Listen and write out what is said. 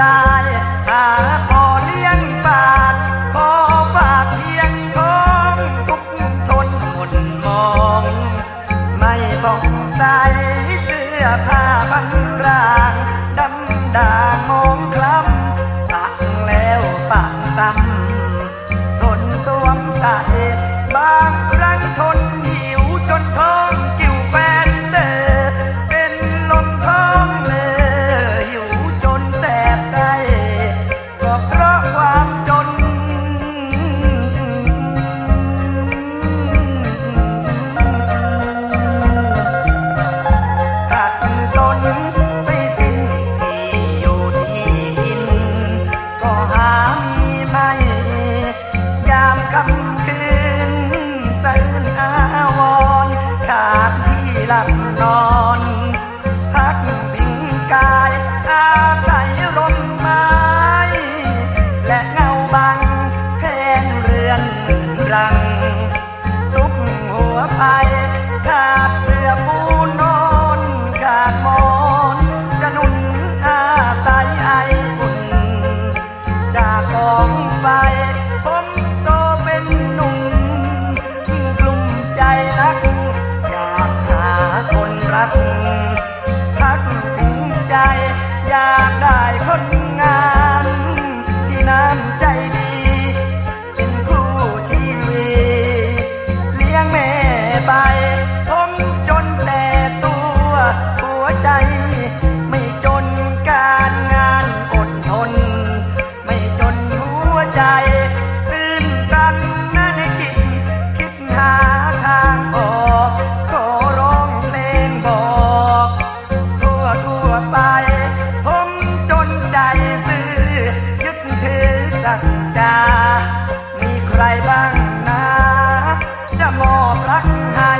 ได้หาพอเลี้ยงปากขอฝากเพียงท้องทุกทนหมุนมอง ไม่บ้องใสเสื้อผ้าบันร่างดำด่างมองคล้ำตักแล้วปากซ้ำทนสวมใส่บางครั้งทน ที่หลับนอน พักพิงกายอาศัยร่มไม้ และเงาบังแทนเรือนรัง สุกหัวไปขา อยากได้คน จจามีใครบ้างนะ จะมอบรักให้